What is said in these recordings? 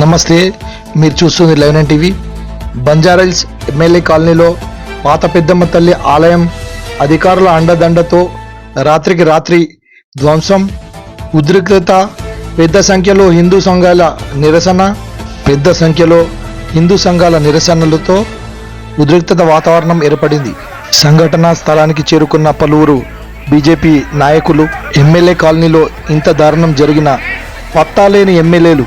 నమస్తే మీరు చూస్తుంది live nine TV. Banjara Hills MLA కాలనీలో పాత పెద్దమ్మ తల్లి ఆలయం అధికారుల అండదండతో రాత్రికి రాత్రి ధ్వంసం ఉద్రిక్తత పెద్ద సంఖ్యలో హిందూ సంఘాల నిరసన పెద్ద సంఖ్యలో హిందూ సంఘాల నిరసనలతో ఉద్రిక్తత వాతావరణం ఏర్పడింది. సంఘటనా స్థలానికి చేరుకున్న పలువురు బీజేపీ నాయకులు ఎమ్మెల్యే కాలనీలో ఇంత దారుణం జరిగిన పత్తాలేని ఎమ్మెల్యేలు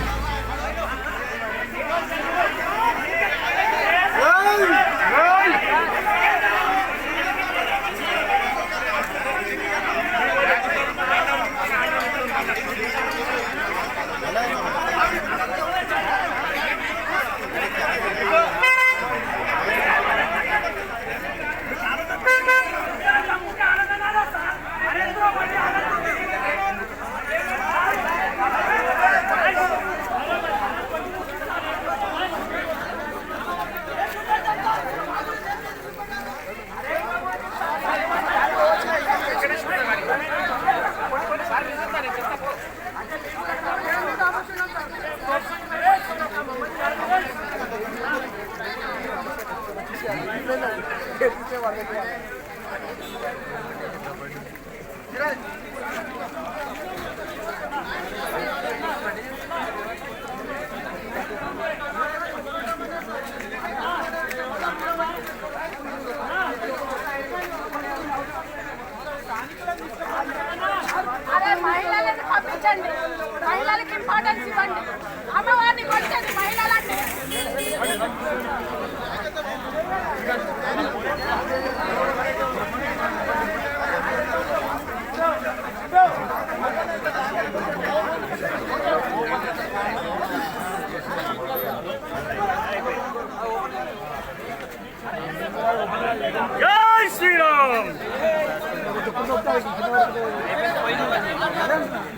warga tua. Jiran.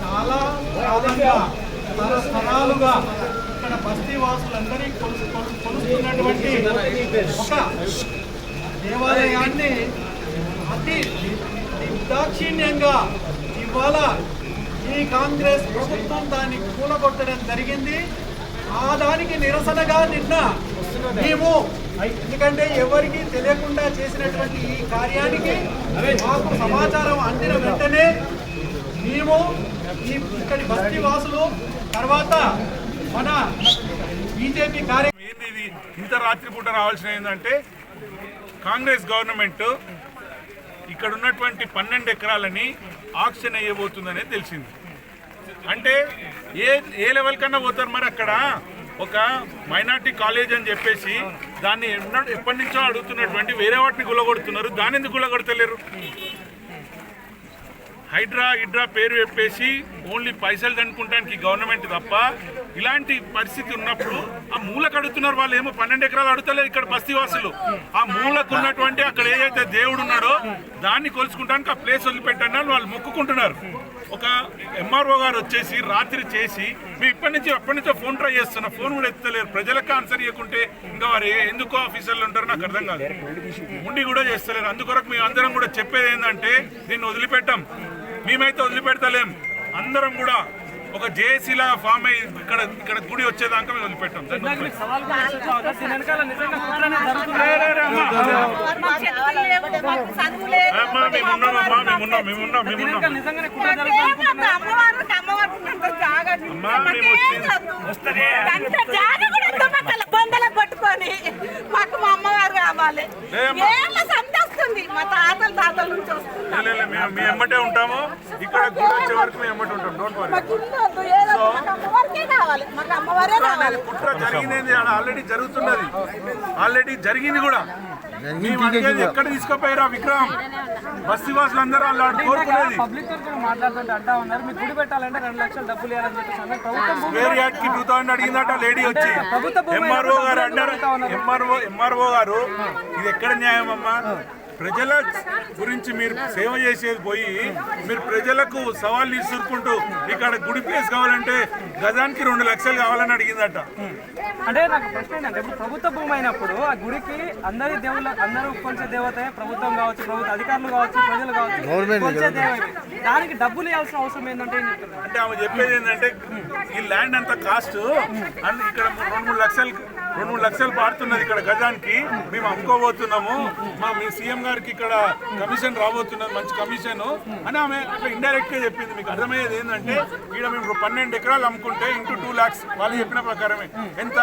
చాలా కాలంగా స్థలాలుగా ఇక్కడ బస్తీ వాసులందరినీ కొలుస్తున్నటువంటి ఒక దేవాలయాన్ని కాబట్టి దాక్షిణ్యంగా ఇవాళ ఈ కాంగ్రెస్ ప్రభుత్వం దాన్ని కూలగొట్టడం జరిగింది. ఆ దానికి నిరసనగా నిన్న మేము ఎందుకంటే ఎవరికి తెలియకుండా చేసినటువంటి ఈ కార్యానికి మాకు సమాచారం అందిన వెంటనే మేము ఈ ఇక్కడి బస్తీ వాసులు తర్వాత మన బీజేపీ కార్య ఇంత రాత్రిపూట రావాల్సిన ఏంటంటే కాంగ్రెస్ గవర్నమెంట్ ఇక్కడ ఉన్నటువంటి పన్నెండు ఎకరాలని ఆక్షన్ అయ్యబోతుందనేది తెలిసింది. అంటే ఏ ఏ లెవెల్ కన్నా పోతారు మరి అక్కడ? ఒక మైనార్టీ కాలేజ్ అని చెప్పేసి దాన్ని ఎప్పటి నుంచో అడుగుతున్నటువంటి వేరే వాటిని గుల్లగొడుతున్నారు. దాని ఎందుకు గుల్లగొడతలేరు? హైడ్రా హిడ్రా పేరు చెప్పేసి ఓన్లీ పైసలు దనుకుంటానికి గవర్నమెంట్ తప్ప ఇలాంటి పరిస్థితి ఉన్నప్పుడు ఆ మూలకు అడుగుతున్నారు వాళ్ళు ఏమో పన్నెండు ఎకరాలు అడుగుతలేదు ఇక్కడ బస్తీవాసులు. ఆ మూలకు ఉన్నటువంటి అక్కడ ఏదైతే దేవుడు ఉన్నాడో దాన్ని కొలుచుకుంటానికి ఆ ప్లేస్ వదిలిపెట్టండి అని వాళ్ళు మొక్కుకుంటున్నారు. ఒక ఎంఆర్ఓ గారు వచ్చేసి రాత్రి చేసి మేము ఇప్పటి నుంచి ఎప్పటి నుంచో ఫోన్ ట్రై చేస్తున్నా ఫోన్ కూడా ఎత్తలేరు. ప్రజలకు ఆన్సర్ ఇవ్వకుంటే ఇంకా వారు ఎందుకో ఆఫీసర్లు ఉంటారో నాకు అర్థం కాదు. ఉండి కూడా చేస్తలేరు. అందుకొరకు మేము అందరం కూడా చెప్పేది ఏంటంటే దీన్ని వదిలిపెట్టాం. మేమైతే వదిలిపెడతలేం. అందరం కూడా ఒక జేఏసీ లాగా ఫామ్ అయ్యి ఇక్కడ ఇక్కడ గుడి వచ్చేదాకా మేము వదిలిపెట్టాం. పట్టుకొని మాకు మా అమ్మవారు కావాలి లేమ్మా. ఏళ్ళ సంధి వస్తుంది మా తాతల తాతల నుంచి వస్తుంది లే, లే, లే, మేము మీ ఎమ్మటే ఉంటాము. ఇక్కడ గుడి వచ్చే వరకు మేము ఎమ్మటే ఉంటాం. డోంట్ వరీ కావాలి కుట్ర జరిగింది ఆల్రెడీ జరుగుతున్నది. ఆల్రెడీ జరిగింది కూడా. మేము అడిగేది ఎక్కడ తీసుకుపోయారు ఆ విగ్రహం బస్తీ వాసులు అందరూ వాళ్ళు కోరుకునేది స్క్వేర్ యార్డ్కి టూ థౌసండ్ అడిగిందట లేడీ వచ్చి. ఎంఆర్ఓ గారు అన్నారు. ఉన్నారు. ఎంఆర్ఓ ఎంఆర్ఓ గారు ఇది ఎక్కడ న్యాయం అమ్మా ప్రజల గురించి మీరు సేవ చేసేది పోయి మీరు ప్రజలకు సవాళ్ళు ఇసురుకుంటూ ఇక్కడ గుడి ప్లేస్ కావాలంటే గజానికి రెండు లక్షలు కావాలని అడిగిందట. అంటే నాకు ప్రశ్న ఏంటంటే ఇప్పుడు ప్రభుత్వ భూమి అయినప్పుడు ఆ గుడికి అందరి దేవుళ్ళ అందరూ కొలిచే దేవతే ప్రభుత్వం కావచ్చు ప్రభుత్వ అధికారులు కావచ్చు ప్రజలు కావచ్చు కొలిచే దేవతే దానికి డబ్బులు ఇవ్వాల్సిన అవసరం ఏంటంటే అంటే ఆమె చెప్పేది ఏంటంటే ఈ ల్యాండ్ అంత కాస్ట్ అండ్ ఇక్కడ రెండు మూడు లక్షలు రెండు మూడు లక్షలు పాడుతున్నది ఇక్కడ గజానికి. మేము అమ్ముకోబోతున్నాము. మా మీ సీఎం గారికి ఇక్కడ కమిషన్ రాబోతున్నది మంచి కమిషన్. అని ఆమె అట్లా ఇండైరెక్ట్గా చెప్పింది. మీకు అర్థమయ్యేది ఏంటంటే ఇక్కడ మేము పన్నెండు ఎకరాలు అమ్ముకుంటే ఇంటూ టూ లాక్స్ వాళ్ళు చెప్పిన ప్రకారమే. ఎంత?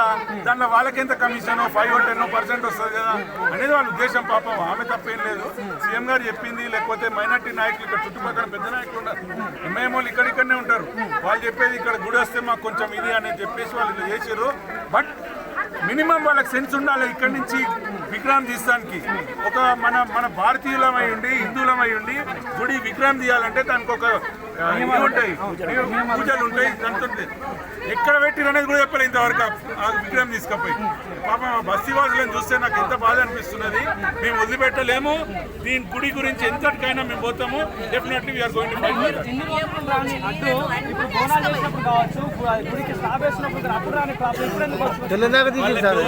దాంట్లో వాళ్ళకి ఎంత కమిషన్? ఫైవ్ టెన్ పర్సెంట్ వస్తుంది కదా. అనేది వాళ్ళ ఉద్దేశం పాపం. ఆమె తప్పేం లేదు. సీఎం గారు చెప్పింది లేకపోతే మైనార్టీ నాయకులు ఇక్కడ చుట్టుపక్కల పెద్ద నాయకులు ఉన్నారు. ఎంఐఎం వాళ్ళు ఇక్కడ ఉంటారు. వాళ్ళు చెప్పేది ఇక్కడ గుడి వస్తే మాకు కొంచెం ఇది అని చెప్పేసి వాళ్ళు ఇలా చేసారు బట్ మినిమం వాళ్ళకి సెన్స్ ఉండాలి ఇక్కడి నుంచి విగ్రహం తీస్తానికి. ఒక మన మన భారతీయులమై ఉండి హిందువులమై ఉండి గుడి విగ్రహం తీయాలంటే దానికి ఒక ఉంటాయి. పూజలు ఉంటాయి. దాంతో ఎక్కడ పెట్టిరు అనేది కూడా చెప్పలేదు ఇంతవరకు. ఆ- విగ్రహం తీసుకపోయి. పాప బస్తీ వాసులను చూస్తే నాకు ఎంత బాధ అనిపిస్తున్నది. మేము వదిలిపెట్టలేము. దీని గుడి గురించి ఎంతటికైనా మేము పోతాము. డెఫినెట్లీ వీఆర్ గోయింగ్ టు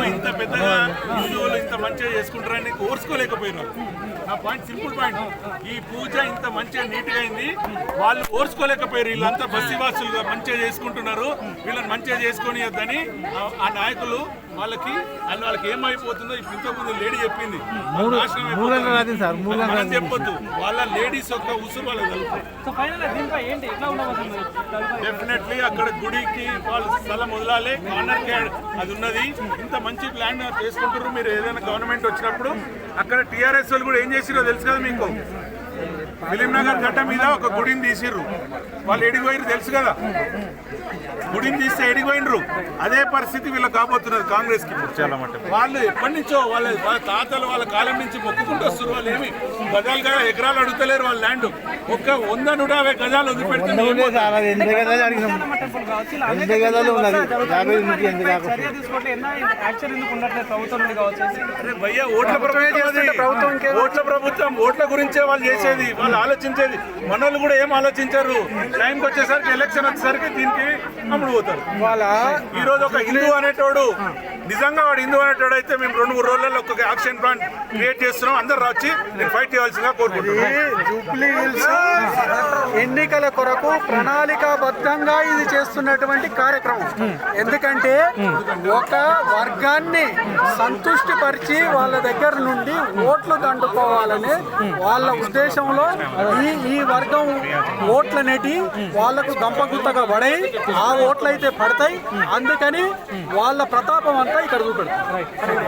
ఇంత పెద్దగా హిందువులు ఇంత మంచిగా చేసుకుంటారని ఓర్చుకోలేకపోయినారు నా పాయింట్ సింపుల్ పాయింట్ ఈ పూజ ఇంత మంచిగా నీట్గా అయింది. వాళ్ళు ఓర్చుకోలేకపోయారు. వీళ్ళంతా బస్సీవాసులుగా మంచిగా చేసుకుంటున్నారు. వీళ్ళని మంచిగా చేసుకొని వద్దని ఆ- నాయకులు వాళ్ళకి వాళ్ళు వాళ్ళకి ఏమైపోతుందో ఇప్పుడు ఇంతకుముందు లేడీ చెప్పింది. వాళ్ళు. మనం చెప్పొద్దు. వాళ్ళ లేడీస్ యొక్క ఉసురు వాళ్ళకి తదుపరి? డెఫినెట్లీ అక్కడ గుడికి వాళ్ళు స్థలం వదలాలి. కార్నర్ క్యాడ్ అది ఉన్నది. ఇంత మంచి ప్లాన్ చేసుకుంటారు మీరు ఏదైనా గవర్నమెంట్ వచ్చినప్పుడు అక్కడ టీఆర్ఎస్ వాళ్ళు కూడా ఏం చేసిరో తెలుసు కదా మీకు ఫిలిం నగర్ గడ్డ మీద ఒక గుడిని తీసిర్రు. వాళ్ళు ఎడిగిపోయిరు తెలుసు కదా? గుడిని తీస్తే ఎడిగిపోయినరు అదే పరిస్థితి వీళ్ళకి కాబోతున్నది కాంగ్రెస్కి వాళ్ళు ఎప్పటి నుంచో వాళ్ళ వాళ్ళ తాతలు వాళ్ళ కాలం నుంచి మొక్కుకుంటూ వస్తారు వాళ్ళు ఏమి? గజాలు కదా ఎకరాలు అడుగుతలేరు వాళ్ళ ల్యాండ్. ఒక్క వంద నూట యాభై గజాలు వదిలిపెడుతున్నారు ప్రభుత్వం. ఓట్ల ప్రభుత్వం ఓట్ల గురించే వాళ్ళు చేసేది. వాళ్ళు ఆలోచించేది. మనోళ్ళు కూడా ఏం ఆలోచించారు. టైంకి వచ్చేసరికి ఎలక్షన్ వచ్చేసరికి దీనికి అమ్ముడు పోతారు. వాళ్ళ ఈ రోజు ఒక హిందూ అనేటోడు నిజంగా వాడు హిందూ అనేటోడు అయితే మేము రెండు మూడు రోజులలో ఒక యాక్షన్ ప్లాన్ క్రియేట్ చేస్తున్నాం. అందరు వచ్చి నేను ఫైట్ చేయాల్సిందిగా కోరుకుంటున్నాను ఎన్నికల కొరకు ప్రణాళికాబద్ధంగా ఇది చేస్తున్నటువంటి కార్యక్రమం. ఎందుకంటే ఒక వర్గాన్ని సంతుష్టిపరిచి వాళ్ళ దగ్గర నుండి ఓట్లు దండుకోవాలని వాళ్ళ ఉద్దేశంలో ఈ ఈ వర్గం ఓట్లనేటి వాళ్ళకు గంపగుత్తగా పడాయి ఆ ఓట్లు అయితే పడతాయి. అందుకని వాళ్ళ ప్రతాపం అంతా ఇక్కడ చూపెడతారు